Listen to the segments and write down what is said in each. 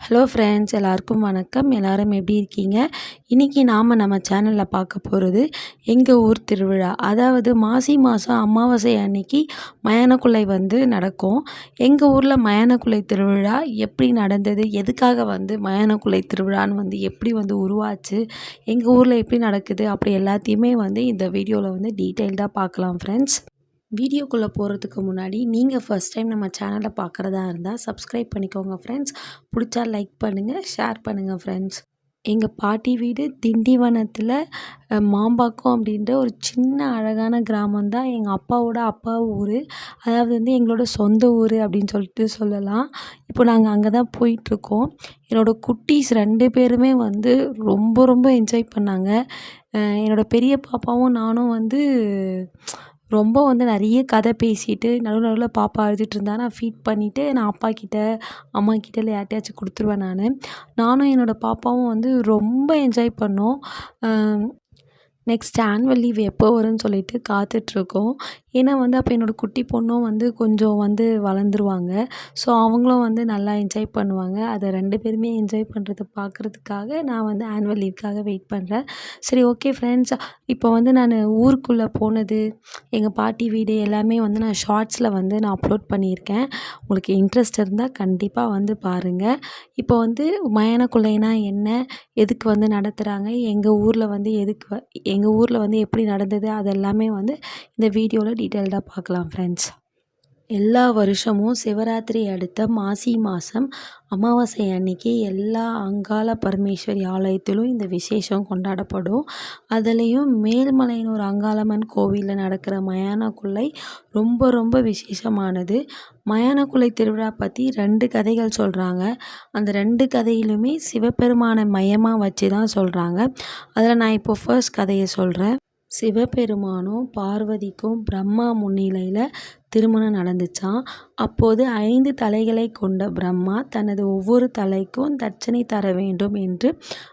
Hello friends எல்லாருக்கும் வணக்கம். எல்லாரும் எப்படி இருக்கீங்க? இன்றைக்கி நாம் நம்ம சேனலில் பார்க்க போகிறது எங்கள் ஊர் திருவிழா. அதாவது மாசி மாதம் அமாவாசை அன்னைக்கு மயானக்குள்ளை வந்து நடக்கும். எங்கள் ஊரில் மயானக்குள்ளை திருவிழா எப்படி நடந்தது? எதுக்காக வந்து மயானக்குள்ளை திருவிழான்னு வந்து எப்படி வந்து உருவாச்சு? எங்கள் ஊரில் எப்படி நடக்குது? அப்படி எல்லாத்தையுமே வந்து இந்த வீடியோவில் வந்து டீட்டெயில்டாக பார்க்கலாம் ஃப்ரெண்ட்ஸ் வீடியோக்குள்ளே போகிறதுக்கு முன்னாடி நீங்கள் ஃபஸ்ட் டைம் நம்ம சேனலை பார்க்குறதா இருந்தால் சப்ஸ்கிரைப் பண்ணிக்கோங்க ஃப்ரெண்ட்ஸ் பிடிச்சா லைக் பண்ணுங்கள் ஷேர் பண்ணுங்கள் ஃப்ரெண்ட்ஸ் எங்கள் பாட்டி வீடு திண்டிவனத்தில் மாம்பாக்கம் அப்படின்ற ஒரு சின்ன அழகான கிராமம் தான் எங்கள் அப்பாவோட அப்பா ஊர். அதாவது வந்து எங்களோட சொந்த ஊர் அப்படின்னு சொல்லிட்டு சொல்லலாம். இப்போ நாங்கள் அங்கே தான் போயிட்டுருக்கோம். என்னோடய குட்டீஸ் ரெண்டு பேருமே வந்து ரொம்ப ரொம்ப என்ஜாய் பண்ணாங்க. என்னோடய பெரிய பாப்பாவும் நானும் வந்து ரொம்ப வந்து நிறைய கதை பேசிட்டு நடுவில் நடுவில் பாப்பா அழுதுட்டு இருந்தா நான் ஃபீட் பண்ணிவிட்டு நான் அப்பா கிட்ட அம்மா கிட்ட இல்லை யார்ட்டையாச்சும் கொடுத்துருவேன் நான். நானும் என்னோடய பாப்பாவும் வந்து ரொம்ப என்ஜாய் பண்ணோம். நெக்ஸ்ட் ஆன்வல் லீவ் எப்போ வரும்னு சொல்லிட்டு காத்துட்ருக்கோம் ஏன்னா வந்து அப்போ என்னோடய குட்டி பொண்ணும் வந்து கொஞ்சம் வந்து வளர்ந்துருவாங்க. ஸோ அவங்களும் வந்து நல்லா என்ஜாய் பண்ணுவாங்க. அதை ரெண்டு பேருமே என்ஜாய் பண்ணுறத பார்க்குறதுக்காக நான் வந்து ஆனுவல் லீவுக்காக வெயிட் பண்ணுறேன் சரி ஓகே ஃப்ரெண்ட்ஸ் இப்போ வந்து நான் ஊருக்குள்ளே போனது எங்கள் பாட்டி வீடு எல்லாமே வந்து நான் ஷார்ட்ஸில் வந்து நான் அப்லோட் பண்ணியிருக்கேன். உங்களுக்கு இன்ட்ரெஸ்ட் இருந்தால் கண்டிப்பாக வந்து பாருங்கள் இப்போ வந்து மயானக்குள்ளைனா என்ன? எதுக்கு வந்து நடத்துகிறாங்க எங்கள் ஊரில் வந்து எதுக்கு எங்கள் ஊரில் வந்து எப்படி நடந்தது? அதெல்லாமே வந்து இந்த வீடியோவில் டீட்டெயில்டாக பார்க்கலாம் ஃப்ரெண்ட்ஸ் எல்லா வருஷமும் சிவராத்திரி அடுத்த மாசி மாதம் அமாவாசை அன்னைக்கு எல்லா அங்காள பரமேஸ்வரி ஆலயத்திலும் இந்த விசேஷம் கொண்டாடப்படும். அதுலேயும் மேல்மலையனூர் அங்காளம்மன் கோவிலில் நடக்கிற மயானக்குள்ளை ரொம்ப ரொம்ப விசேஷமானது. மயானக்குள்ளை திருவிழா பற்றி ரெண்டு கதைகள் சொல்கிறாங்க அந்த ரெண்டு கதையிலுமே சிவபெருமானை மையமாக வச்சு தான் சொல்கிறாங்க அதில் நான் இப்போ ஃபர்ஸ்ட் கதையை சொல்கிறேன் சிவபெருமானும் பார்வதிக்கும் பிரம்மா முன்னிலையில் திருமணம் நடந்துச்சாம். அப்போது ஐந்து தலைகளை கொண்ட பிரம்மா தனது ஒவ்வொரு தலைக்கும் தட்சணை தர வேண்டும் என்று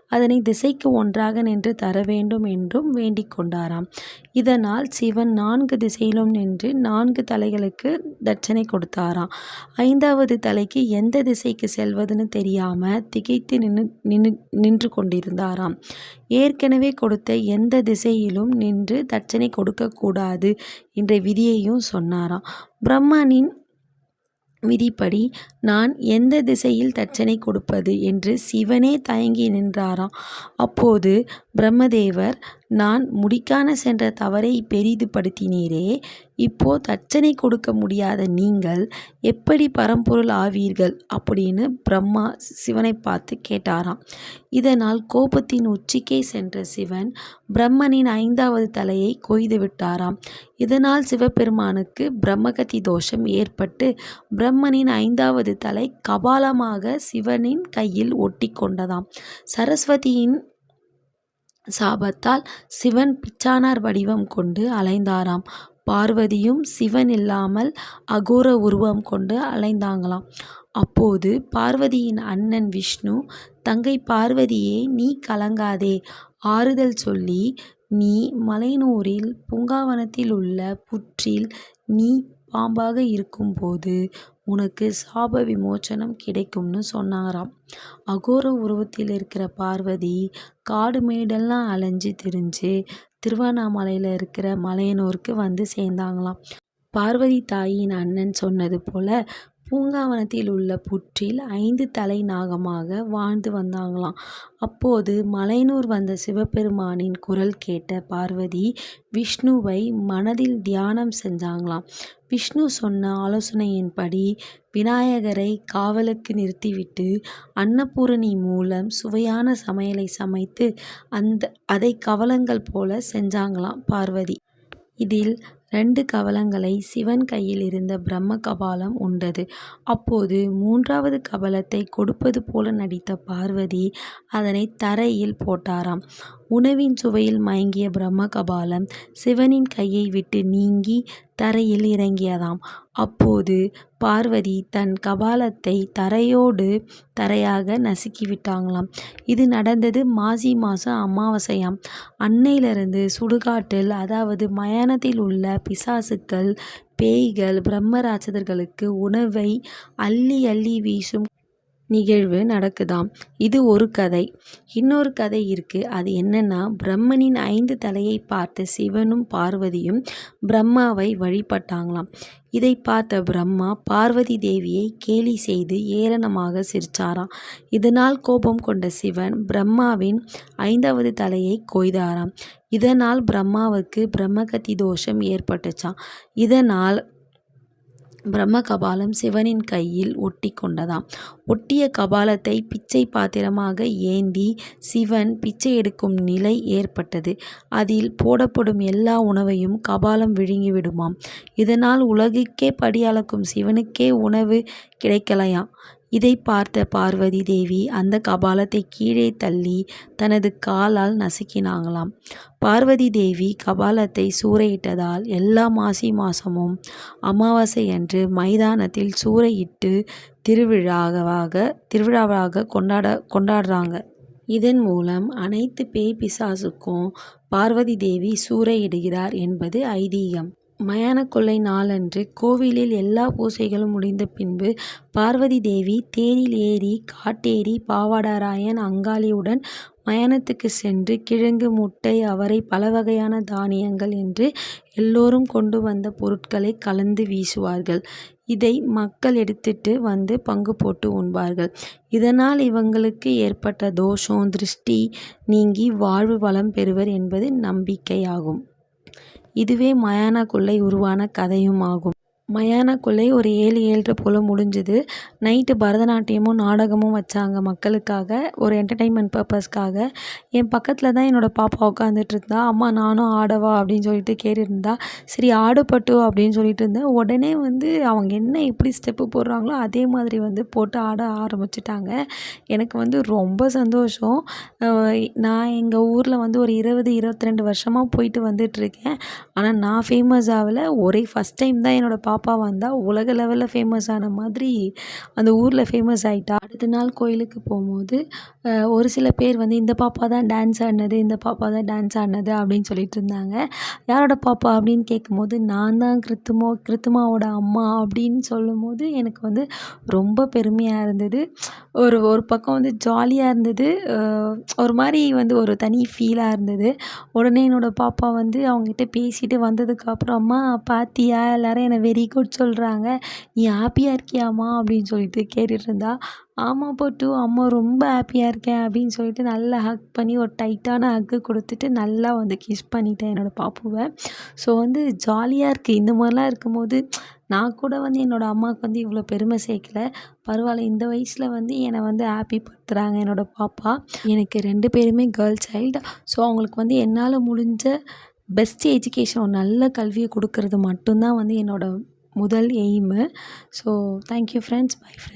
அதனை திசைக்கு ஒன்றாக நின்று தர வேண்டும் என்றும் வேண்டிக் கொண்டாராம். இதனால் சிவன் நான்கு திசையிலும் நின்று நான்கு தலைகளுக்கு தட்சணை கொடுத்தாராம். ஐந்தாவது தலைக்கு எந்த திசைக்கு செல்வதுன்னு தெரியாமல் திகைத்து நின்று நின்று நின்று கொண்டிருந்தாராம். ஏற்கனவே கொடுத்த எந்த திசையிலும் நின்று தட்சணை கொடுக்கக்கூடாது என்ற விதியையும் சொன்னாராம். பிரம்மனின் விதிப்படி நான் எந்த திசையில் தட்சணை கொடுப்பது என்று சிவனே தயங்கி நின்றாராம். அப்போது பிரம்மதேவர் நான் முடிக்கான சென்ற தவறை பெரிதுபடுத்தினீரே இப்போ தட்சணை கொடுக்க முடியாத நீங்கள் எப்படி பரம்பொருள் ஆவீர்கள் அப்படின்னு பிரம்மா சிவனை பார்த்து கேட்டாராம். இதனால் கோபத்தின் உச்சிக்கே சென்ற சிவன் பிரம்மனின் ஐந்தாவது தலையை கொய்து விட்டாராம். இதனால் சிவபெருமானுக்கு பிரம்மகதி தோஷம் ஏற்பட்டு பிரம்மனின் ஐந்தாவது தலை கபாலமாக சிவனின் கையில் ஒட்டி கொண்டதாம். சரஸ்வதியின் சாபத்தால் சிவன் பிச்சானார் வடிவம் கொண்டு அலைந்தாராம். பார்வதியும் சிவன் இல்லாமல் அகோர உருவம் கொண்டு அலைந்தாங்களாம். அப்போது பார்வதியின் அண்ணன் விஷ்ணு தங்கை பார்வதியே நீ கலங்காதே. ஆறுதல் சொல்லி நீ மலைனூரில் பூங்காவனத்தில் உள்ள புற்றில் நீ பாம்பாக இருக்கும்போது உனக்கு சாப விமோச்சனம் கிடைக்கும்னு சொன்னாராம். அகோர உருவத்தில் இருக்கிற பார்வதி காடு மேடெல்லாம் அலைஞ்சு திரிஞ்சு திருவண்ணாமலையில் இருக்கிற மலையனூருக்கு வந்து சேர்ந்தாங்களாம். பார்வதி தாயின் அண்ணன் சொன்னது போல பூங்காவனத்தில் உள்ள புற்றில் ஐந்து தலை நாகமாக வாழ்ந்து வந்தாங்களாம். அப்போது மலையனூர் வந்த சிவபெருமானின் குரல் கேட்ட பார்வதி விஷ்ணுவை மனதில் தியானம் செஞ்சாங்களாம். விஷ்ணு சொன்ன ஆலோசனையின்படி விநாயகரை காவலுக்கு நிறுத்திவிட்டு அன்னபூரணி மூலம் சுவையான சமையலை சமைத்து அந்த அதை கவலங்கள் போல செஞ்சாங்களாம் பார்வதி. இதில் ரெண்டு கவலங்களை சிவன் கையில் இருந்த பிரம்ம கபாலம் உண்டது. அப்போது மூன்றாவது கபலத்தை கொடுப்பது போல நடித்த பார்வதி அதனை தரையில் போட்டாராம். உணவின் சுவையில் மயங்கிய பிரம்ம கபாலம் சிவனின் கையை விட்டு நீங்கி தரையில் இறங்கியதாம். அப்போது பார்வதி தன் கபாலத்தை தரையோடு தரையாக நசுக்கி விட்டாங்களாம் இது நடந்தது மாசி மாதம் அமாவாசையாம். அன்னையிலிருந்து சுடுகாட்டில் அதாவது மயானத்தில் உள்ள பிசாசுக்கள் பேய்கள் பிரம்ம ராட்சதர்களுக்கு உணவை அள்ளி அள்ளி வீசும் நிகழ்வு நடக்குதாம். இது ஒரு கதை. இன்னொரு கதை இருக்கு. அது என்னன்னா பிரம்மனின் ஐந்து தலையை பார்த்த சிவனும் பார்வதியும் பிரம்மாவை வழிபட்டாங்களாம். இதை பார்த்த பிரம்மா பார்வதி தேவியை கேலி செய்து ஏளனமாக சிரிச்சாராம். இதனால் கோபம் கொண்ட சிவன் பிரம்மாவின் ஐந்தாவது தலையை கொய்தாராம். இதனால் பிரம்மாவுக்கு பிரம்மகத்தி தோஷம் ஏற்பட்டுச்சாம். இதனால் பிரம்ம கபாலம் சிவனின் கையில் ஒட்டி கொண்டதாம் ஒட்டிய கபாலத்தை பிச்சை பாத்திரமாக ஏந்தி சிவன் பிச்சை எடுக்கும் நிலை ஏற்பட்டது. அதில் போடப்படும் எல்லா உணவையும் கபாலம் விழுங்கிவிடுமாம். இதனால் உலகுக்கே படி அளக்கும் சிவனுக்கே உணவு கிடைக்கலையாம். இதை பார்த்த பார்வதி தேவி அந்த கபாலத்தை கீழே தள்ளி தனது காலால் நசுக்கினாங்களாம். பார்வதி தேவி கபாலத்தை சூறையிட்டதால் எல்லா மாசி மாசமும் அமாவாசை அன்று மைதானத்தில் சூறையிட்டு திருவிழாவாக திருவிழாவாக கொண்டாட கொண்டாடுறாங்க. இதன் மூலம் அனைத்து பேய் பிசாசுக்கும் பார்வதி தேவி சூறையிடுகிறார் என்பது ஐதீகம். மயான கொள்ளை நாளன்று கோவிலில் எல்லா பூசைகளும் முடிந்த பின்பு பார்வதி தேவி தேரில் ஏறி காட்டேரி பாவாடராயன் அங்காளியுடன் மயானத்துக்கு சென்று கிழங்கு முட்டை அவரை பல வகையான தானியங்கள் என்று எல்லோரும் கொண்டு வந்த பொருட்களை கலந்து வீசுவார்கள். இதை மக்கள் எடுத்துட்டு வந்து பங்கு போட்டு உண்பார்கள். இதனால் இவங்களுக்கு ஏற்பட்ட தோஷம் திருஷ்டி நீங்கி வாழ்வு வளம் பெறுவர் என்பது நம்பிக்கையாகும். இதுவே மயான கொள்ளை உருவான கதையும் ஆகும். மயான கொள்ளை ஒரு ஏழு ஏழரை போல் முடிஞ்சுது. நைட்டு பரதநாட்டியமும் நாடகமும் வச்சாங்க மக்களுக்காக ஒரு என்டர்டெயின்மெண்ட் பர்பஸ்க்காக என் பக்கத்தில் தான் என்னோடய பாப்பா உட்காந்துட்டு இருந்தா. அம்மா நானும் ஆடவா அப்படின்னு சொல்லிட்டு கேட்டுருந்தா. சரி ஆடுபட்டு அப்படின்னு சொல்லிட்டு இருந்தேன். உடனே வந்து அவங்க என்ன எப்படி ஸ்டெப்பு போடுறாங்களோ அதே மாதிரி வந்து போட்டு ஆட ஆரம்பிச்சிட்டாங்க. எனக்கு வந்து ரொம்ப சந்தோஷம். நான் எங்கள் ஊரில் வந்து ஒரு இருபது இருபத்தி ரெண்டு வருஷமாக போயிட்டு வந்துட்டுருக்கேன் ஆனால் நான் ஃபேமஸ் ஆகலை. ஒரே ஃபஸ்ட் டைம் தான் என்னோடய பாப்பா பாப்பா வந்தால் உலக லெவலில் ஃபேமஸ் ஆன மாதிரி அந்த ஊரில் ஃபேமஸ் ஆகிட்டா அடுத்த நாள் கோயிலுக்கு போகும்போது ஒரு சில பேர் வந்து இந்த பாப்பா தான் டான்ஸ் ஆடினது இந்த பாப்பா தான் டான்ஸ் ஆடினது அப்படின்னு சொல்லிட்டு இருந்தாங்க. யாரோட பாப்பா? அப்படின்னு கேட்கும்போது நான் தான் கிருத்துமோ கிருத்துமாவோட அம்மா அப்படின்னு சொல்லும்போது எனக்கு வந்து ரொம்ப பெருமையாக இருந்தது. ஒரு ஒரு பக்கம் வந்து ஜாலியாக இருந்தது. ஒரு மாதிரி வந்து ஒரு தனி ஃபீலாக இருந்தது. உடனே என்னோடய பாப்பா வந்து அவங்ககிட்ட பேசிட்டு வந்ததுக்கப்புறமா பார்த்தியா எல்லோரும் என்னை வெரி குட் சொல்கிறாங்க நீ ஹாப்பியாக இருக்கியாம்மா? அப்படின்னு சொல்லிட்டு கேட்டுட்டு இருந்தா ஆமாம் போட்டு அம்மா ரொம்ப ஹாப்பியாக இருக்கேன் அப்படின்னு சொல்லிட்டு நல்லா ஹக் பண்ணி ஒரு டைட்டான ஹக்கு கொடுத்துட்டு நல்லா வந்து கிஸ் பண்ணிட்டேன் என்னோடய பாப்புவை. ஸோ வந்து ஜாலியாக இருக்குது இந்த மாதிரிலாம் இருக்கும்போது நான் கூட வந்து என்னோடய அம்மாவுக்கு வந்து இவ்வளோ பெருமை சேர்க்கல. பரவாயில்ல இந்த வயசில் வந்து என்னை வந்து ஹாப்பி படுத்துகிறாங்க என்னோடய பாப்பா. எனக்கு ரெண்டு பேருமே கேர்ள் சைல்டு ஸோ அவங்களுக்கு வந்து என்னால் முடிஞ்ச பெஸ்ட் எஜுகேஷன் ஒரு நல்ல கல்வியை கொடுக்கறது மட்டும்தான் வந்து என்னோடய முதல் aim. So thank you friends bye friends